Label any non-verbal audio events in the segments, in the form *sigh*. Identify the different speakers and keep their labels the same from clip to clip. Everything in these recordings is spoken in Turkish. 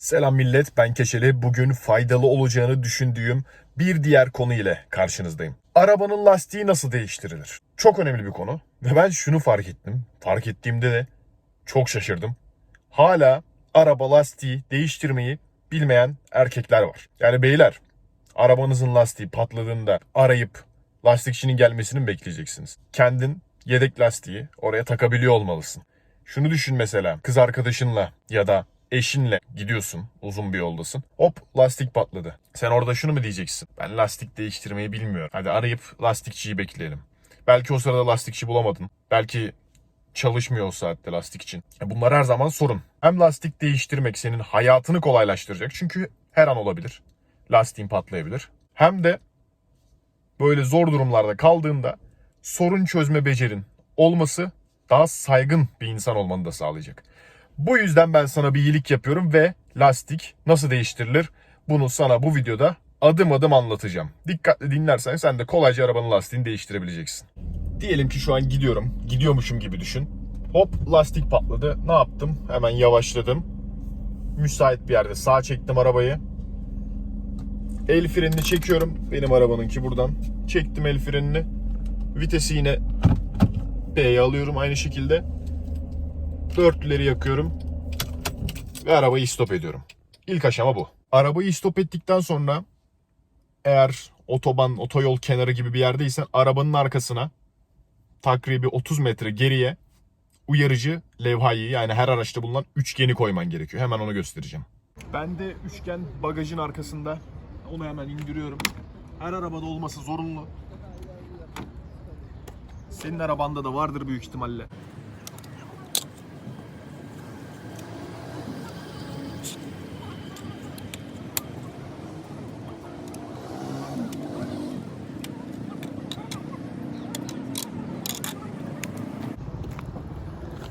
Speaker 1: Selam millet, ben Keşeli. Bugün faydalı olacağını düşündüğüm bir diğer konu ile karşınızdayım. Arabanın lastiği nasıl değiştirilir? Çok önemli bir konu ve ben şunu fark ettim. Fark ettiğimde de çok şaşırdım. Hala araba lastiği değiştirmeyi bilmeyen erkekler var. Yani beyler, arabanızın lastiği patladığında arayıp lastikçinin gelmesini mi bekleyeceksiniz? Kendin yedek lastiği oraya takabiliyor olmalısın. Şunu düşün mesela kız arkadaşınla ya da eşinle gidiyorsun uzun bir yoldasın. Hop lastik patladı. Sen orada şunu mu diyeceksin? Ben lastik değiştirmeyi bilmiyorum. Hadi arayıp lastikçiyi bekleyelim. Belki o sırada lastikçi bulamadın. Belki çalışmıyor o saatte lastik için. Bunlar her zaman sorun. Hem lastik değiştirmek senin hayatını kolaylaştıracak. Çünkü her an olabilir. Lastiğin patlayabilir. Hem de böyle zor durumlarda kaldığında sorun çözme becerin olması daha saygın bir insan olmanı da sağlayacak. Bu yüzden ben sana bir iyilik yapıyorum ve lastik nasıl değiştirilir bunu sana bu videoda adım adım anlatacağım. Dikkatli dinlersen sen de kolayca arabanın lastiğini değiştirebileceksin. Diyelim ki şu an gidiyorum. Gidiyormuşum gibi düşün. Hop lastik patladı. Ne yaptım? Hemen yavaşladım. Müsait bir yerde sağa çektim arabayı. El frenini çekiyorum. Benim arabanınki buradan. Çektim el frenini. Vitesi yine B'ye alıyorum aynı şekilde. Dörtlüleri yakıyorum. Ve arabayı stop ediyorum. İlk aşama bu. Arabayı stop ettikten sonra eğer otoban, otoyol kenarı gibi bir yerdeysen arabanın arkasına takribi 30 metre geriye uyarıcı levhayı yani her araçta bulunan üçgeni koyman gerekiyor. Hemen onu göstereceğim. Ben de üçgen bagajın arkasında. Onu hemen indiriyorum. Her arabada olması zorunlu. Senin arabanda da vardır büyük ihtimalle.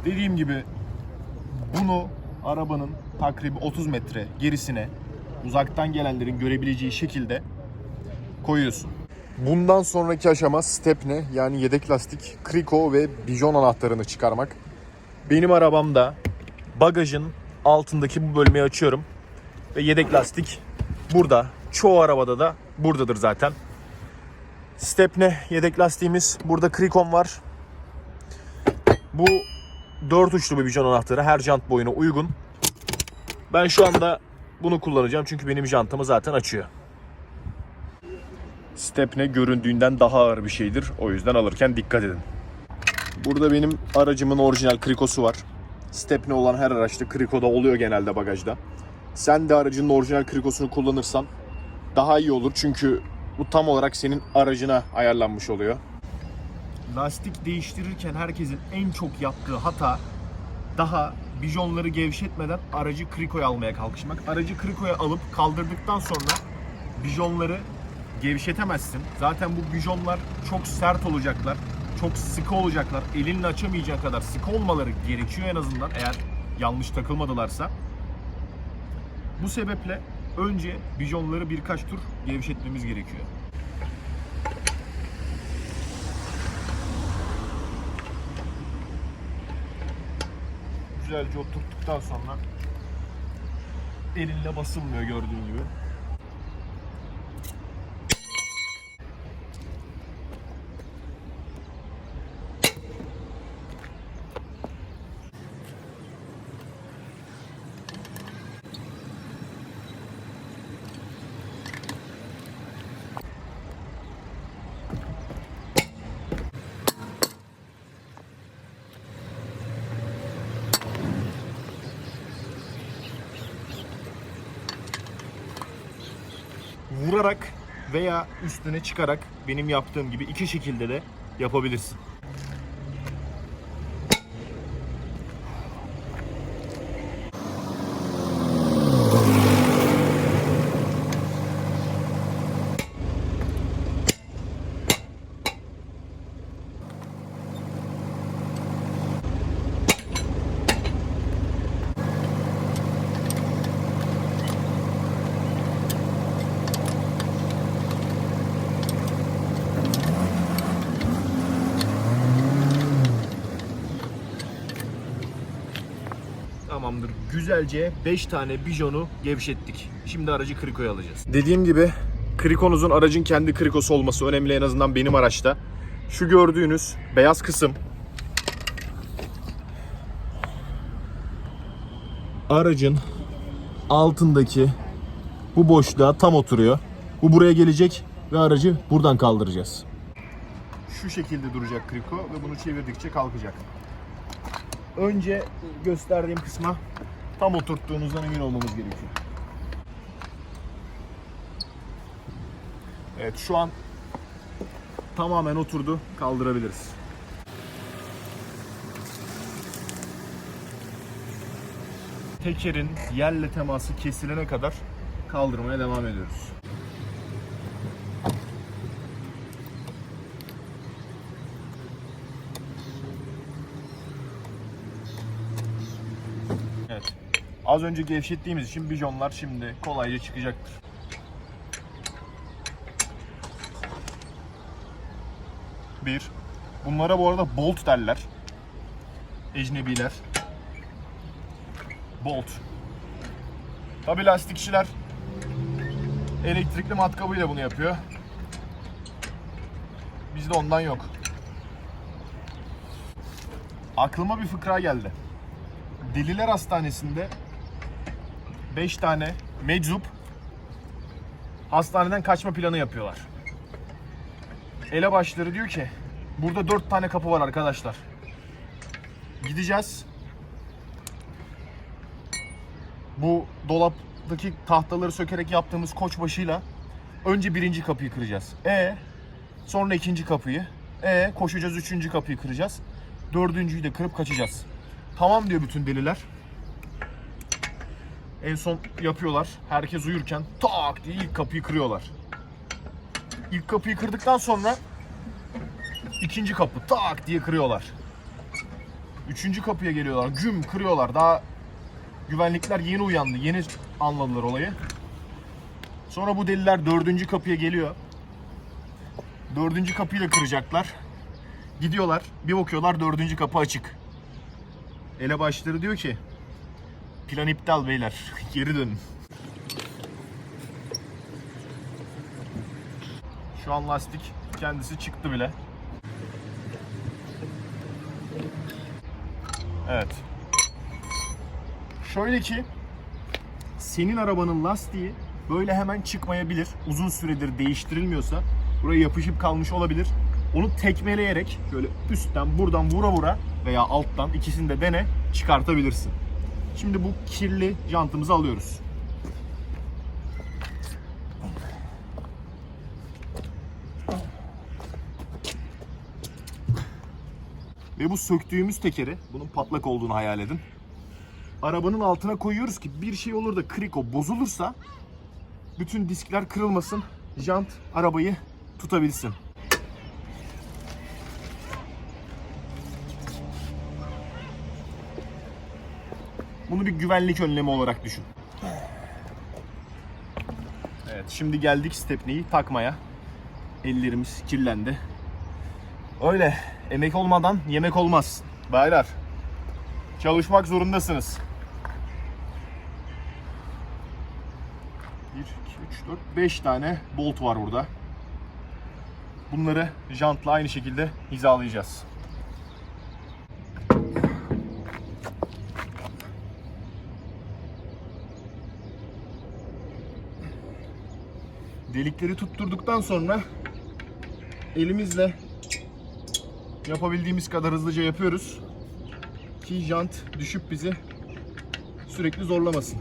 Speaker 1: Dediğim gibi bunu arabanın takribi 30 metre gerisine uzaktan gelenlerin görebileceği şekilde koyuyorsun. Bundan sonraki aşama stepne yani yedek lastik, kriko ve bijon anahtarını çıkarmak. Benim arabamda bagajın altındaki bu bölmeyi açıyorum ve yedek lastik burada. Çoğu arabada da buradadır zaten. Stepne yedek lastiğimiz. Burada krikon var. Bu dört uçlu bir bijon anahtarı her jant boyuna uygun. Ben şu anda bunu kullanacağım çünkü benim jantımı zaten açıyor. Stepne göründüğünden daha ağır bir şeydir. O yüzden alırken dikkat edin. Burada benim aracımın orijinal krikosu var. Stepne olan her araçta krikoda oluyor genelde bagajda. Sen de aracının orijinal krikosunu kullanırsan daha iyi olur çünkü bu tam olarak senin aracına ayarlanmış oluyor. Lastik değiştirirken herkesin en çok yaptığı hata daha bijonları gevşetmeden aracı krikoya almaya kalkışmak. Aracı krikoya alıp kaldırdıktan sonra bijonları gevşetemezsin. Zaten bu bijonlar çok sert olacaklar. Çok sıkı olacaklar. Elinle açamayacağın kadar sıkı olmaları gerekiyor en azından eğer yanlış takılmadılarsa. Bu sebeple önce bijonları birkaç tur gevşetmemiz gerekiyor. Güzelce oturttuktan sonra elinle basılmıyor gördüğün gibi. Vurarak veya üstüne çıkarak benim yaptığım gibi iki şekilde de yapabilirsin. Güzelce 5 tane bijonu gevşettik. Şimdi aracı krikoya alacağız. Dediğim gibi krikonuzun aracın kendi krikosu olması önemli en azından benim araçta. Şu gördüğünüz beyaz kısım aracın altındaki bu boşluğa tam oturuyor. Bu buraya gelecek ve aracı buradan kaldıracağız. Şu şekilde duracak kriko ve bunu çevirdikçe kalkacak. Önce gösterdiğim kısma tam oturttuğunuzdan emin olmamız gerekiyor. Evet şu an tamamen oturdu. Kaldırabiliriz. Tekerin yerle teması kesilene kadar kaldırmaya devam ediyoruz. Az önce gevşettiğimiz için bijonlar şimdi kolayca çıkacaktır. Bir. Bunlara bu arada bolt derler. Ecnebiler. Bolt. Tabi lastikçiler elektrikli matkabıyla bunu yapıyor. Bizde ondan yok. Aklıma bir fıkra geldi. Deliler Hastanesi'nde 5 tane meczup hastaneden kaçma planı yapıyorlar. Elebaşları diyor ki burada 4 tane kapı var arkadaşlar. Gideceğiz. Bu dolaptaki tahtaları sökerek yaptığımız koçbaşıyla önce birinci kapıyı kıracağız. E sonra ikinci kapıyı. E koşacağız üçüncü kapıyı kıracağız. Dördüncüyü de kırıp kaçacağız. Tamam diyor bütün deliler. En son yapıyorlar. Herkes uyurken tak diye ilk kapıyı kırıyorlar. İlk kapıyı kırdıktan sonra ikinci kapı tak diye kırıyorlar. Üçüncü kapıya geliyorlar. Güm kırıyorlar. Daha güvenlikler yeni uyandı. Yeni anladılar olayı. Sonra bu deliler dördüncü kapıya geliyor. Dördüncü kapıyı da kıracaklar. Gidiyorlar. Bir bakıyorlar dördüncü kapı açık. Elebaşları diyor ki plan iptal beyler. *laughs* Geri dönün. Şu an lastik kendisi çıktı bile. Evet. Şöyle ki senin arabanın lastiği böyle hemen çıkmayabilir. Uzun süredir değiştirilmiyorsa buraya yapışıp kalmış olabilir. Onu tekmeleyerek şöyle üstten buradan vura vura veya alttan ikisini de dene çıkartabilirsin. Şimdi bu kirli jantımızı alıyoruz. Ve bu söktüğümüz tekeri, bunun patlak olduğunu hayal edin. Arabanın altına koyuyoruz ki bir şey olur da kriko bozulursa bütün diskler kırılmasın, jant arabayı tutabilsin. Bunu bir güvenlik önlemi olarak düşün. Evet, şimdi geldik stepneyi takmaya. Ellerimiz kirlendi. Öyle, emek olmadan yemek olmaz. Baylar, çalışmak zorundasınız. 1, 2, 3, 4, 5 tane bolt var burada. Bunları jantla aynı şekilde hizalayacağız. Delikleri tutturduktan sonra elimizle yapabildiğimiz kadar hızlıca yapıyoruz ki jant düşüp bizi sürekli zorlamasın.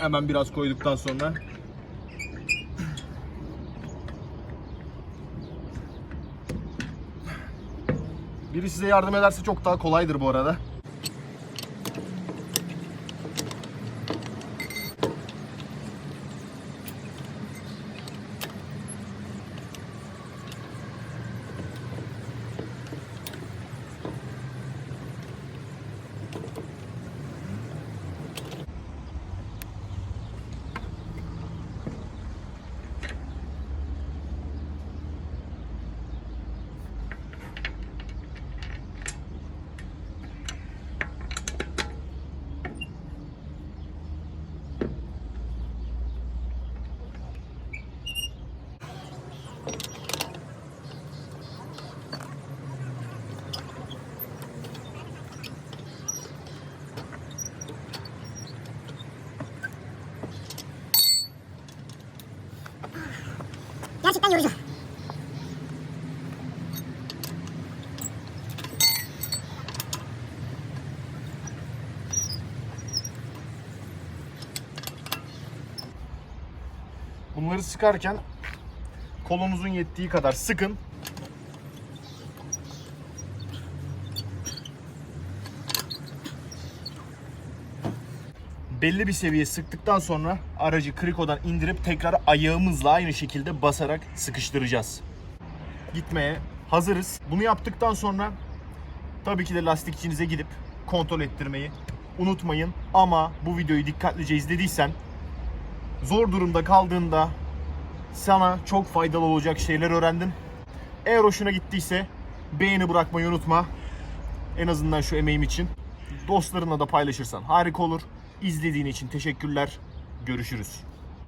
Speaker 1: Hemen biraz koyduktan sonra Biri size yardım ederse çok daha kolaydır bu arada.
Speaker 2: Cidden yorucu.
Speaker 1: Bunları sıkarken kolunuzun yettiği kadar sıkın. Belli bir seviye sıktıktan sonra aracı krikodan indirip tekrar ayağımızla aynı şekilde basarak sıkıştıracağız. Gitmeye hazırız. Bunu yaptıktan sonra tabii ki de lastikçinize gidip kontrol ettirmeyi unutmayın. Ama bu videoyu dikkatlice izlediysen zor durumda kaldığında sana çok faydalı olacak şeyler öğrendin. Eğer hoşuna gittiyse beğeni bırakmayı unutma. En azından şu emeğim için. Dostlarınla da paylaşırsan harika olur. İzlediğin için teşekkürler. Görüşürüz.